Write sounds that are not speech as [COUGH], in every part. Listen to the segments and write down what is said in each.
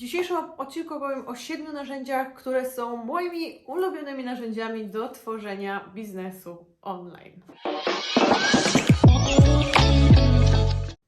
W dzisiejszym odcinku opowiem o siedmiu narzędziach, które są moimi ulubionymi narzędziami do tworzenia biznesu online.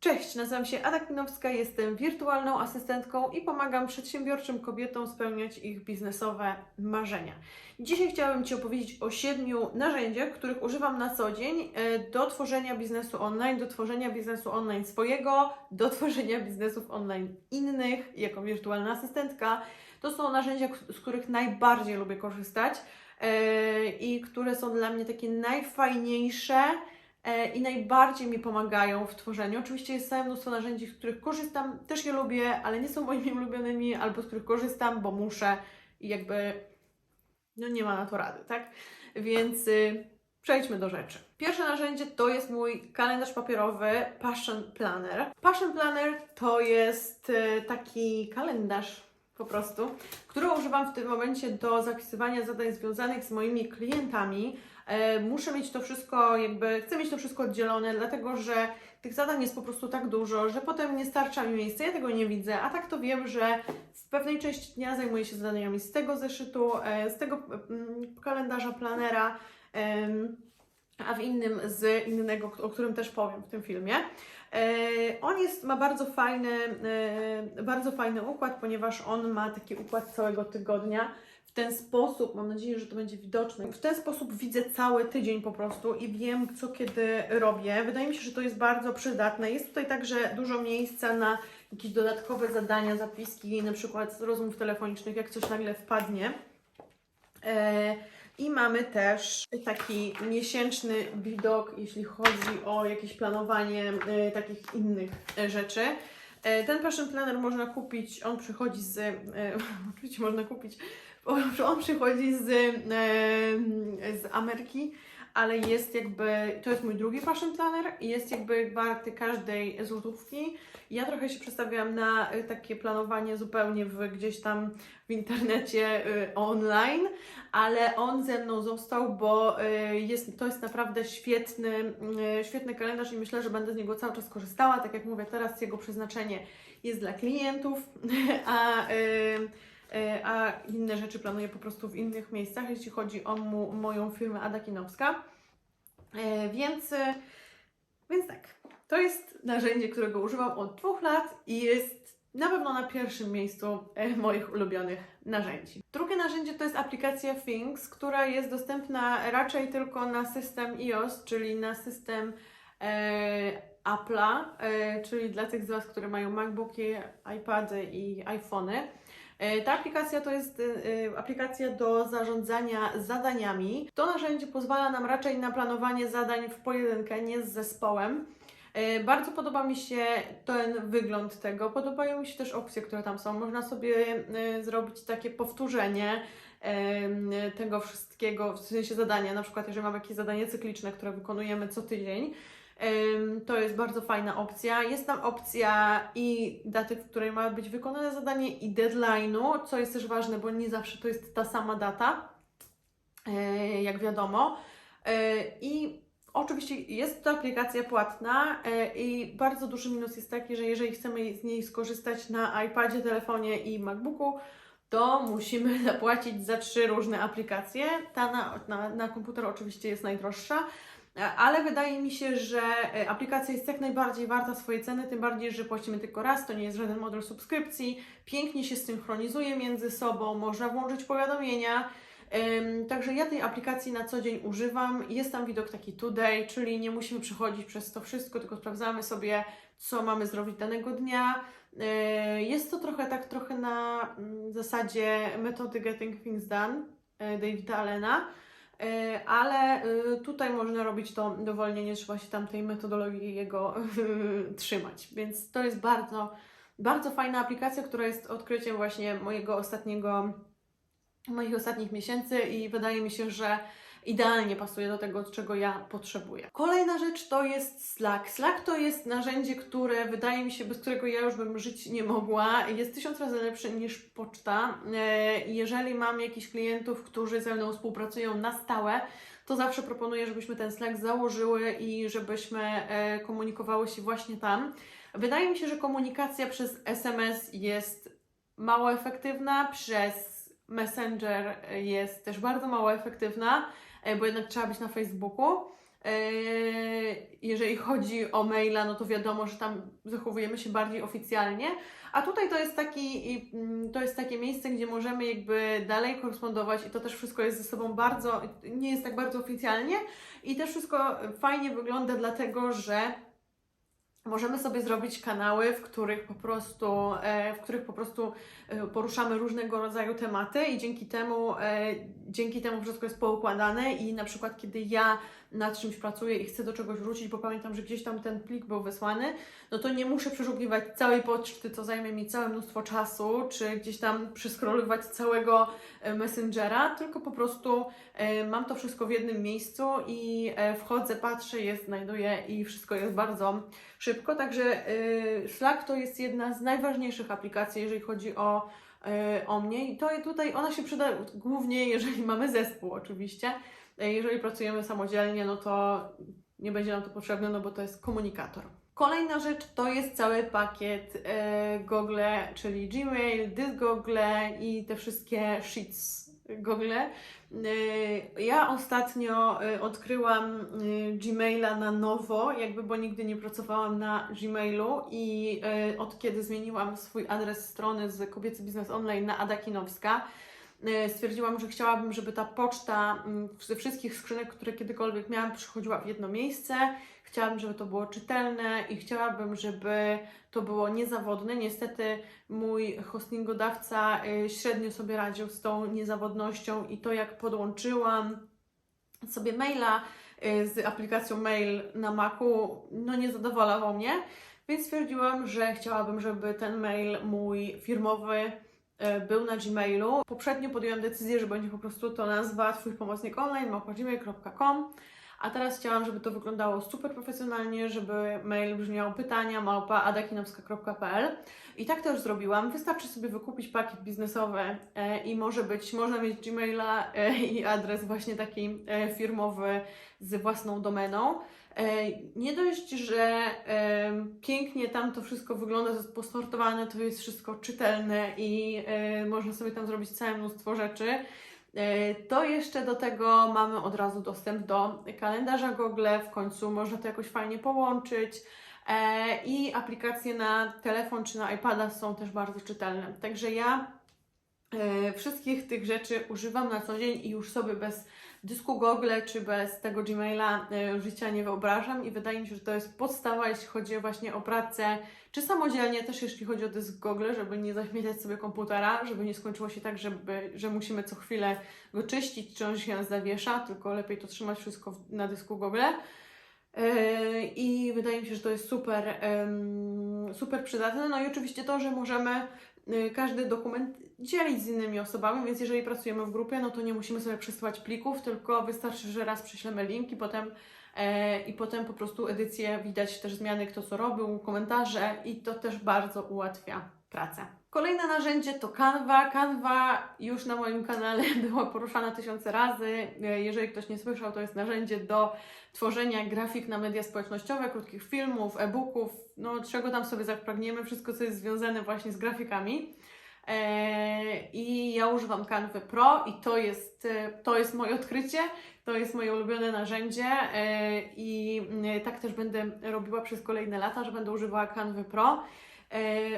Cześć, nazywam się Ada Kminowska, jestem wirtualną asystentką i pomagam przedsiębiorczym kobietom spełniać ich biznesowe marzenia. Dzisiaj chciałabym Ci opowiedzieć o siedmiu narzędziach, których używam na co dzień e, do tworzenia biznesu online, do tworzenia biznesu online swojego, do tworzenia biznesów online innych, jako wirtualna asystentka. To są narzędzia, z których najbardziej lubię korzystać e, i które są dla mnie takie najfajniejsze i najbardziej mi pomagają w tworzeniu. Oczywiście jest całe mnóstwo narzędzi, z których korzystam, też je lubię, ale nie są moimi ulubionymi, albo z których korzystam, bo muszę i jakby no nie ma na to rady, tak? Więc y, przejdźmy do rzeczy. Pierwsze narzędzie to jest mój kalendarz papierowy Passion Planner. Passion Planner to jest y, taki kalendarz po prostu, który używam w tym momencie do zapisywania zadań związanych z moimi klientami. E, Muszę mieć to wszystko, jakby chcę mieć to wszystko oddzielone, dlatego że tych zadań jest po prostu tak dużo, że potem nie starcza mi miejsca, ja tego nie widzę, a tak to wiem, że w pewnej części dnia zajmuję się zadaniami z tego zeszytu, e, z tego mm, kalendarza, planera, a w innym z innego, o którym też powiem w tym filmie. E, On jest, ma bardzo fajny, bardzo fajny układ, ponieważ on ma taki układ całego tygodnia. W ten sposób, mam nadzieję, że to będzie widoczne, w ten sposób widzę cały tydzień po prostu i wiem, co kiedy robię. Wydaje mi się, że to jest bardzo przydatne. Jest tutaj także dużo miejsca na jakieś dodatkowe zadania, zapiski, na przykład z rozmów telefonicznych, jak coś nagle wpadnie. E, I mamy też taki miesięczny widok, jeśli chodzi o jakieś planowanie e, takich innych rzeczy. E, Ten Passion Planner można kupić, on przychodzi z, [LAUGHS] oczywiście można kupić, [LAUGHS] on przychodzi z, e, z Ameryki, ale jest jakby, to jest mój drugi Passion Planner i jest jakby warty każdej złotówki. Ja trochę się przestawiam na e, takie planowanie zupełnie w, gdzieś tam w internecie e, online, ale on ze mną został, bo jest, to jest naprawdę świetny, świetny kalendarz i myślę, że będę z niego cały czas korzystała. Tak jak mówię, teraz jego przeznaczenie jest dla klientów, [LAUGHS] a, a inne rzeczy planuję po prostu w innych miejscach, jeśli chodzi o moją firmę Ada Kinowska. E, Więc, e, więc tak, to jest narzędzie, którego używam od dwóch lat i jest na pewno na pierwszym miejscu e, moich ulubionych narzędzi. Drugie narzędzie to jest aplikacja Things, która jest dostępna raczej tylko na system iOS, czyli na system e, Apple'a, e, czyli dla tych z Was, które mają MacBooki, iPady i iPhony. E, Ta aplikacja to jest e, e, aplikacja do zarządzania zadaniami. To narzędzie pozwala nam raczej na planowanie zadań w pojedynkę, nie z zespołem. Bardzo podoba mi się ten wygląd tego. Podobają mi się też opcje, które tam są. Można sobie zrobić takie powtórzenie tego wszystkiego, w sensie zadania. Na przykład, jeżeli mamy jakieś zadanie cykliczne, które wykonujemy co tydzień, to jest bardzo fajna opcja. Jest tam opcja i daty, w której ma być wykonane zadanie, i deadline'u, co jest też ważne, bo nie zawsze to jest ta sama data, e, jak wiadomo. E, I Oczywiście jest to aplikacja płatna e, i bardzo duży minus jest taki, że jeżeli chcemy z niej skorzystać na iPadzie, telefonie i MacBooku, to musimy zapłacić za trzy różne aplikacje. Ta na, na, na komputer oczywiście jest najdroższa, ale wydaje mi się, że e, aplikacja jest jak najbardziej warta swojej ceny, tym bardziej, że płacimy tylko raz, to nie jest żaden model subskrypcji, pięknie się synchronizuje między sobą, można włączyć powiadomienia. Także ja tej aplikacji na co dzień używam. Jest tam widok taki today, czyli nie musimy przechodzić przez to wszystko, tylko sprawdzamy sobie, co mamy zrobić danego dnia. Yy, Jest to trochę tak, trochę na mm, zasadzie metody Getting Things Done yy, Davida Allena. Yy, Ale yy, tutaj można robić to dowolnie, nie trzeba się tam tej metodologii jego [LAUGHS] trzymać. Więc to jest bardzo, bardzo fajna aplikacja, która jest odkryciem właśnie mojego ostatniego moich ostatnich miesięcy i wydaje mi się, że idealnie pasuje do tego, czego ja potrzebuję. Kolejna rzecz to jest Slack. Slack to jest narzędzie, które wydaje mi się, bez którego ja już bym żyć nie mogła. Jest tysiąc razy lepsze niż poczta. E, Jeżeli mam jakichś klientów, którzy ze mną współpracują na stałe, to zawsze proponuję, żebyśmy ten Slack założyły i żebyśmy e, komunikowały się właśnie tam. Wydaje mi się, że komunikacja przez SMS jest mało efektywna, przez Messenger jest też bardzo mało efektywna, bo jednak trzeba być na Facebooku. E, Jeżeli chodzi o maila, no to wiadomo, że tam zachowujemy się bardziej oficjalnie, a tutaj to jest, taki, mm, to jest takie miejsce, gdzie możemy jakby dalej korespondować i to też wszystko jest ze sobą bardzo, nie jest tak bardzo oficjalnie i też wszystko fajnie wygląda dlatego, że Możemy sobie zrobić kanały, w których po prostu, e, w których po prostu e, poruszamy różnego rodzaju tematy i dzięki temu, e, dzięki temu wszystko jest poukładane i na przykład kiedy ja nad czymś pracuję i chcę do czegoś wrócić, bo pamiętam, że gdzieś tam ten plik był wysłany, no to nie muszę przeszukiwać całej poczty, co zajmie mi całe mnóstwo czasu, czy gdzieś tam przeskrolować całego e, Messengera, tylko po prostu e, mam to wszystko w jednym miejscu i e, wchodzę, patrzę, je znajduję i wszystko jest bardzo szybko. Także Slack to jest jedna z najważniejszych aplikacji, jeżeli chodzi o, o mnie. I to tutaj ona się przyda głównie, jeżeli mamy zespół, oczywiście. Jeżeli pracujemy samodzielnie, no to nie będzie nam to potrzebne, no bo to jest komunikator. Kolejna rzecz to jest cały pakiet e, Google, czyli Gmail, This Google i te wszystkie Sheets Google. E, Ja ostatnio e, odkryłam Gmaila na nowo, jakby bo nigdy nie pracowałam na Gmailu i od kiedy zmieniłam swój adres strony z Kobiecy Biznes Online na Ada Kinowska, e, stwierdziłam, że chciałabym, żeby ta poczta mm, ze wszystkich skrzynek, które kiedykolwiek miałam, przychodziła w jedno miejsce. Chciałabym, żeby to było czytelne i chciałabym, żeby to było niezawodne. Niestety mój hostingodawca y, średnio sobie radził z tą niezawodnością i to jak podłączyłam sobie maila y, z aplikacją mail na Macu, no nie zadowalał mnie, więc stwierdziłam, że chciałabym, żeby ten mail mój firmowy y, był na Gmailu. Poprzednio podjęłam decyzję, że będzie po prostu to nazwa Twój pomocnik online małpa.gmail.com a teraz chciałam, żeby to wyglądało super profesjonalnie, żeby mail brzmiał pytania małpa adakinowska.pl i tak też zrobiłam. Wystarczy sobie wykupić pakiet biznesowy e, i może być, można mieć Gmaila e, i adres właśnie taki e, firmowy z własną domeną. E, Nie dość, że e, pięknie tam to wszystko wygląda, jest posortowane, to jest wszystko czytelne i e, można sobie tam zrobić całe mnóstwo rzeczy. To jeszcze do tego mamy od razu dostęp do kalendarza Google, w końcu można to jakoś fajnie połączyć. I aplikacje na telefon czy na iPada są też bardzo czytelne. Także ja wszystkich tych rzeczy używam na co dzień i już sobie bez dysku Google czy bez tego Gmaila e, życia nie wyobrażam i wydaje mi się, że to jest podstawa, jeśli chodzi właśnie o pracę, czy samodzielnie też jeśli chodzi o dysk Google, żeby nie zaśmiecać sobie komputera, żeby nie skończyło się tak, żeby, że musimy co chwilę go czyścić, czy on się zawiesza, tylko lepiej to trzymać wszystko na dysku Google. Yy, I wydaje mi się, że to jest super, super przydatne. No i oczywiście to, że możemy y, każdy dokument dzielić z innymi osobami, więc jeżeli pracujemy w grupie, no to nie musimy sobie przesyłać plików, tylko wystarczy, że raz prześlemy link i potem, e, i potem po prostu edycję widać też zmiany, kto co robił, komentarze i to też bardzo ułatwia pracę. Kolejne narzędzie to Canva. Canva już na moim kanale [LAUGHS] było poruszana tysiące razy. E, Jeżeli ktoś nie słyszał, to jest narzędzie do tworzenia grafik na media społecznościowe, krótkich filmów, e-booków, no czego tam sobie zapragniemy, wszystko co jest związane właśnie z grafikami. E, I ja używam Canva Pro i to jest, e, to jest moje odkrycie, to jest moje ulubione narzędzie e, i mm, tak też będę robiła przez kolejne lata, że będę używała Canva Pro.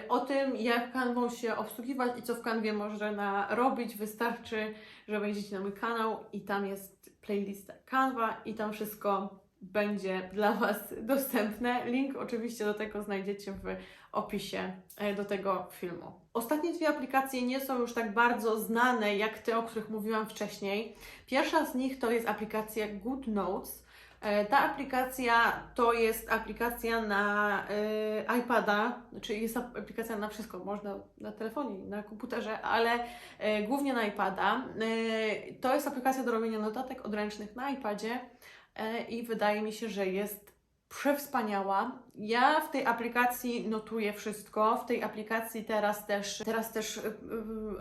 O tym, jak Canvą się obsługiwać i co w Canwie można robić, wystarczy, że wejdziecie na mój kanał i tam jest playlista Canva i tam wszystko będzie dla Was [LAUGHS] dostępne. Link oczywiście do tego znajdziecie w opisie e, do tego filmu. Ostatnie dwie aplikacje nie są już tak bardzo znane jak te, o których mówiłam wcześniej. Pierwsza z nich to jest aplikacja Good Notes. E, Ta aplikacja to jest aplikacja na e, iPada, czyli jest ap- aplikacja na wszystko, można na telefonie, na komputerze, ale e, głównie na iPada. E, to jest aplikacja do robienia notatek odręcznych na iPadzie e, i wydaje mi się, że jest przewspaniała. Ja w tej aplikacji notuję wszystko. W tej aplikacji teraz też, teraz też y,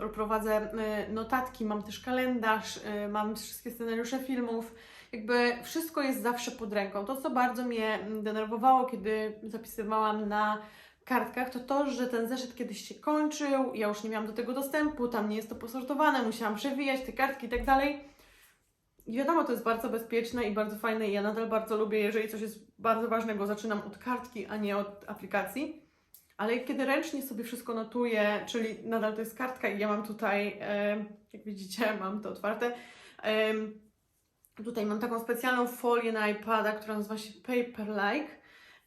y, prowadzę y, notatki, mam też kalendarz, mam wszystkie scenariusze filmów. Jakby wszystko jest zawsze pod ręką. To, co bardzo mnie mm, denerwowało, kiedy zapisywałam na kartkach, to to, że ten zeszyt kiedyś się kończył, ja już nie miałam do tego dostępu, tam nie jest to posortowane, musiałam przewijać te kartki i tak dalej. Wiadomo, to jest bardzo bezpieczne i bardzo fajne i ja nadal bardzo lubię, jeżeli coś jest bardzo ważnego, zaczynam od kartki, a nie od aplikacji. Ale kiedy ręcznie sobie wszystko notuję, czyli nadal to jest kartka i ja mam tutaj, jak widzicie, [LAUGHS] mam to otwarte, tutaj mam taką specjalną folię na iPada, która nazywa się Paper-like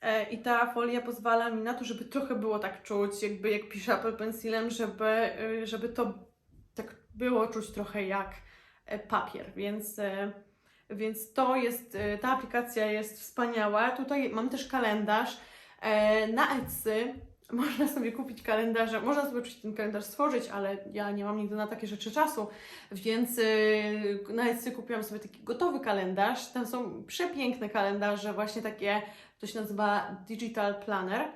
e, i ta folia pozwala mi na to, żeby trochę było tak czuć, jakby jak piszę Apple Pencilem, żeby, e, żeby to tak było czuć trochę jak papier, więc, e, więc to jest, e, ta aplikacja jest wspaniała. Tutaj mam też kalendarz. E, Na Etsy [LAUGHS] można sobie kupić kalendarze, można sobie oczywiście ten kalendarz stworzyć, ale ja nie mam nigdy na takie rzeczy czasu, więc e, na Etsy kupiłam sobie taki gotowy kalendarz. Tam są przepiękne kalendarze, właśnie takie, to się nazywa Digital Planner.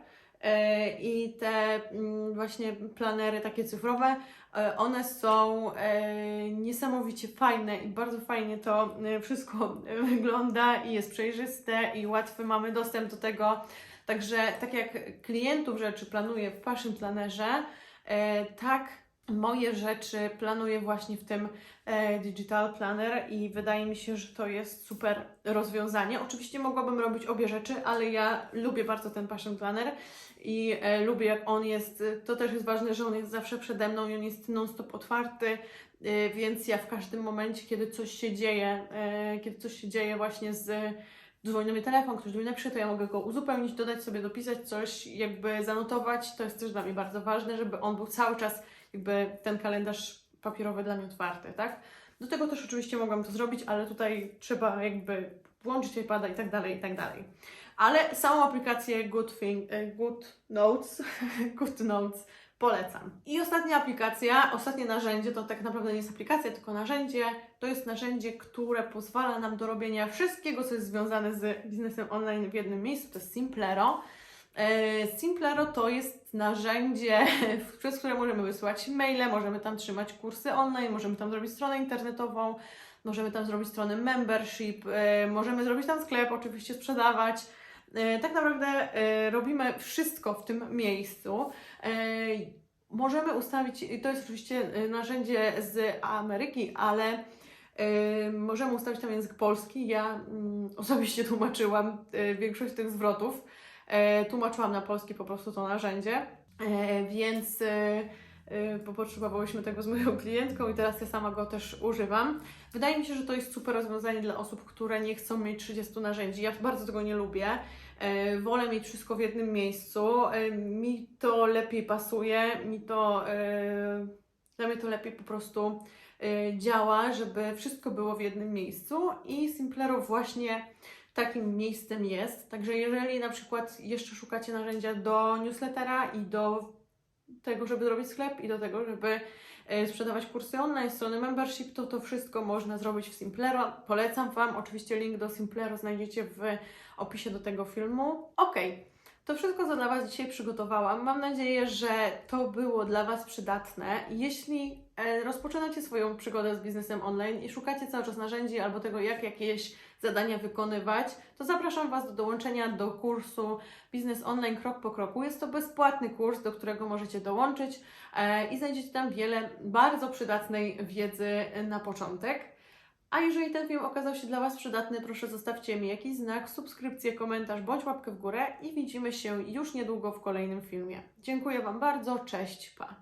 E, I te mm, właśnie planery takie cyfrowe, e, one są e, niesamowicie fajne i bardzo fajnie to wszystko [LAUGHS] wygląda i jest przejrzyste i łatwy mamy dostęp do tego. Także tak jak klientów rzeczy planuję w Passion Plannerze, e, tak moje rzeczy planuję właśnie w tym e, Digital Planner i wydaje mi się, że to jest super rozwiązanie. Oczywiście mogłabym robić obie rzeczy, ale ja lubię bardzo ten Passion Planner i e, lubię jak on jest, to też jest ważne, że on jest zawsze przede mną i on jest non-stop otwarty, e, więc ja w każdym momencie, kiedy coś się dzieje, kiedy coś się dzieje właśnie z dzwoni telefon, ktoś mnie napisze, to ja mogę go uzupełnić, dodać sobie, dopisać coś, jakby zanotować. To jest też dla mnie bardzo ważne, żeby on był cały czas, jakby ten kalendarz papierowy dla mnie otwarty, tak? Do tego też oczywiście mogłam to zrobić, ale tutaj trzeba jakby włączyć iPada i tak dalej, i tak dalej. Ale samą aplikację Good, Thing, e, Good Notes, [LAUGHS] Good Notes polecam. I ostatnia aplikacja, ostatnie narzędzie, to tak naprawdę nie jest aplikacja, tylko narzędzie. To jest narzędzie, które pozwala nam do robienia wszystkiego, co jest związane z biznesem online w jednym miejscu. To jest Simplero. E, Simplero to jest narzędzie, [LAUGHS] przez które możemy wysyłać maile, możemy tam trzymać kursy online, możemy tam zrobić stronę internetową, możemy tam zrobić stronę membership, e, możemy zrobić tam sklep, oczywiście sprzedawać. E, Tak naprawdę e, robimy wszystko w tym miejscu. Możemy ustawić, to jest oczywiście narzędzie z Ameryki, ale możemy ustawić tam język polski. Ja mm, osobiście tłumaczyłam większość tych zwrotów. E, Tłumaczyłam na polski po prostu to narzędzie, e, więc e, bo potrzebowałyśmy tego z moją [LAUGHS] klientką i teraz ja sama go też używam. Wydaje mi się, że to jest super rozwiązanie dla osób, które nie chcą mieć 30 narzędzi. Ja bardzo tego nie lubię. Wolę mieć wszystko w jednym miejscu. Mi to lepiej pasuje, mi to, dla mnie to lepiej po prostu działa, żeby wszystko było w jednym miejscu i Simplero właśnie takim miejscem jest. Także jeżeli na przykład jeszcze szukacie narzędzia do newslettera i do tego, żeby zrobić sklep i do tego, żeby e, sprzedawać kursy online, strony membership, to to wszystko można zrobić w Simplero. Polecam Wam. Oczywiście link do Simplero znajdziecie w opisie do tego filmu. Ok, to wszystko, co dla Was dzisiaj przygotowałam. Mam nadzieję, że to było dla Was przydatne. Jeśli e, rozpoczynacie swoją przygodę z biznesem online i szukacie cały czas narzędzi albo tego, jak jakieś zadania wykonywać, to zapraszam Was do dołączenia do kursu Biznes Online Krok po Kroku. Jest to bezpłatny kurs, do którego możecie dołączyć e, i znajdziecie tam wiele bardzo przydatnej wiedzy na początek. A jeżeli ten film okazał się dla Was przydatny, proszę zostawcie mi jakiś znak, subskrypcję, komentarz bądź łapkę w górę i widzimy się już niedługo w kolejnym filmie. Dziękuję Wam bardzo, cześć, pa!